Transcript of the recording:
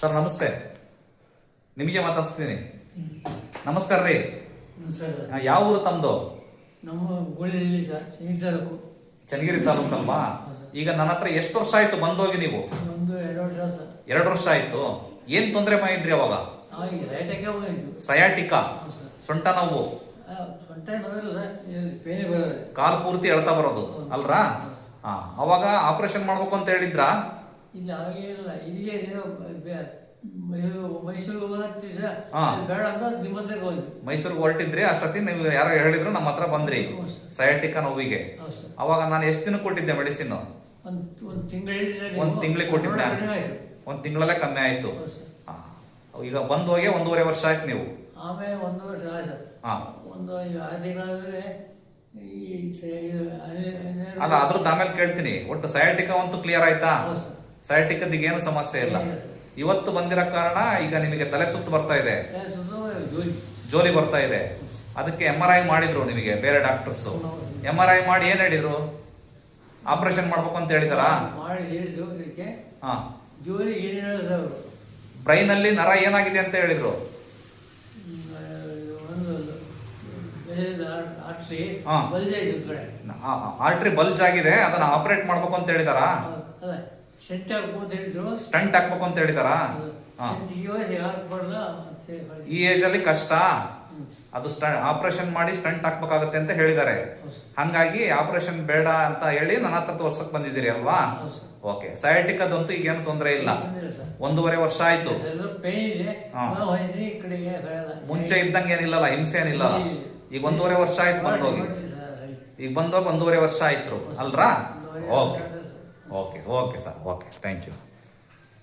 Sir ನಮಸ್ತೆ. ನಿಮಗೆ ಮಾತಾಡ್ಸ್ತೀನಿ. ನಮಸ್ಕಾರ ರೀ. ಯಾವ ಊರು ತಮ್ಮದು ನಮ್ಮ ಸರ್ ಶನಿ ತಾಲೂಕು. ಚನ್ನಗಿರಿ ತಾಲೂಕಲ್ವಾ ಈಗ ನನ್ನ ಹತ್ರ ಎಷ್ಟು ವರ್ಷ ಆಯ್ತು ಬಂದೋಗಿ ನೀವು? ಒಂದು ಎರಡು ವರ್ಷ ಸರ್. ಎರಡು ವರ್ಷ ಆಯ್ತು. ಏನ್ ತೊಂದರೆ ಮಾಡಿದ್ರಿ ಅವಾಗ? ಸಯಾಟಿಕಾ ಸೊಂಟ ನೋವು? ಕಾಲ್ ಪೂರ್ತಿ ಎಳ್ತಾ ಬರೋದು. ಅಲ್ರಾ? ಹಾ ಅವಾಗ ಆಪರೇಷನ್ ಮಾಡ್ಬೇಕು ಅಂತ ಹೇಳಿದ್ರ? ಇಲ್ಲಿ ಆಗೇನಿಲ್ಲ ಇಲ್ಲಿಗೆ ಏನೋ ಮೈಸೂರು ಬೇಡ ಅಂತ ಮೈಸೂರಿಗೆ ಹೊರಟಿದ್ರಿ ಅಷ್ಟೊತ್ತಿ ನೀವು ಯಾರೋ ಹೇಳಿದ್ರು ನಮ್ಮ ಹತ್ರ ಬಂದ್ರಿ. ಸಯಾಟಿಕ. ನೋವಿಗೆ. ಅವಾಗ ನಾನು ಎಷ್ಟು ದಿನ ಕೊಟ್ಟಿದ್ದೆ ಮೆಡಿಸಿನ್ ಒಂದು ಒಂದು ತಿಂಗಳು ಸರ್ ಒಂದ್ ತಿಂಗ್ಳಿಗೆ ಕೊಟ್ಟಿದ್ದೆ ಒಂದು ತಿಂಗಳಲ್ಲೇ ಕಮ್ಮಿ ಆಯ್ತು. ಈಗ ಬಂದ್ ಹೋಗಿ ಒಂದೂವರೆ ವರ್ಷ ಆಯ್ತು ನೀವು. ಆಮೇಲೆ ಒಂದು ವರ್ಷ ಸರ್. ಒಂದು ಆರು ತಿಂಗಳಾದ್ರೆ ಅಲ್ಲ ಅದ್ರದ್ದು ಆಮೇಲೆ ಕೇಳ್ತೀನಿ. ಒಟ್ಟು ಸಯಾಟಿಕ ಅಂತೂ ಕ್ಲಿಯರ್ ಆಯ್ತಾ? ಸಯಾಟಿಕದ ಏನು ಸಮಸ್ಯೆ ಇಲ್ಲ. ಇವತ್ತು ಬಂದಿರೋ ಕಾರಣ ಈಗ ನಿಮಗೆ ತಲೆ ಸುತ್ತು ಬರ್ತಾ ಇದೆ. ಜೋಲಿ. ಬರ್ತಾ ಇದೆ. ಅದಕ್ಕೆ ಎಂ ಆರ್ ಐ ಮಾಡಿದ್ರು ನಿಮಗೆ ಬೇರೆ ಡಾಕ್ಟರ್ಸ್ ಎಂ ಆರ್ ಐ ಮಾಡಿ ಏನ್ ಹೇಳಿದ್ರು? ಆಪರೇಷನ್ ಮಾಡ್ಬೇಕು ಅಂತ ಹೇಳಿದಾರ? ಬ್ರೈನ್ ಅಲ್ಲಿ ನರ ಏನಾಗಿದೆ ಅಂತ ಹೇಳಿದ್ರು? ಆರ್ಟ್ರಿ ಬಲ್ಜ್ ಆಗಿದೆ. ಅದನ್ನ ಆಪರೇಟ್ ಮಾಡ್ಬೇಕು ಅಂತ ಹೇಳಿದಾರ? ಸೆಂಟ್ ಹಾಕ್ಬೋದು ಅಂತ ಹೇಳಿದ್ರು? ಸ್ಟಂಟ್ ಹಾಕ್ಬೇಕು ಅಂತ ಹೇಳಿದಾರಾ. ಈ ಏಜ್ ಅಲ್ಲಿ ಕಷ್ಟ. ಅದು ಆಪರೇಷನ್ ಮಾಡಿ ಸ್ಟಂಟ್ ಹಾಕ್ಬೇಕಾಗತ್ತೆ ಅಂತ ಹೇಳಿದ್ದಾರೆ ಹಂಗಾಗಿ ಆಪರೇಷನ್ ಬೇಡ ಅಂತ ಹೇಳಿ ನನ್ನ ಹತ್ರ ತೋರ್ಸಕ್ ಬಂದಿದ್ದೀರಿ ಅಲ್ವಾ? ಓಕೆ. ಸೈಟಿಕ್ ಸಯಾಟಿಕದಂತೂ ಈಗೇನು ತೊಂದರೆ ಇಲ್ಲ. ಒಂದೂವರೆ ವರ್ಷ ಆಯ್ತು. ಮುಂಚೆ ಇದ್ದಂಗೆ ಏನಿಲ್ಲಲ್ಲ ಹಿಂಸೆ ಏನಿಲ್ಲ ಈಗ ಒಂದೂವರೆ ವರ್ಷ ಆಯ್ತು ಬಂದೋಗಿ. ಈಗ ಬಂದೋಗಿ ಒಂದೂವರೆ ವರ್ಷ ಆಯ್ತು. ಅಲ್ರಾ? Okay. Okay okay sir okay thank you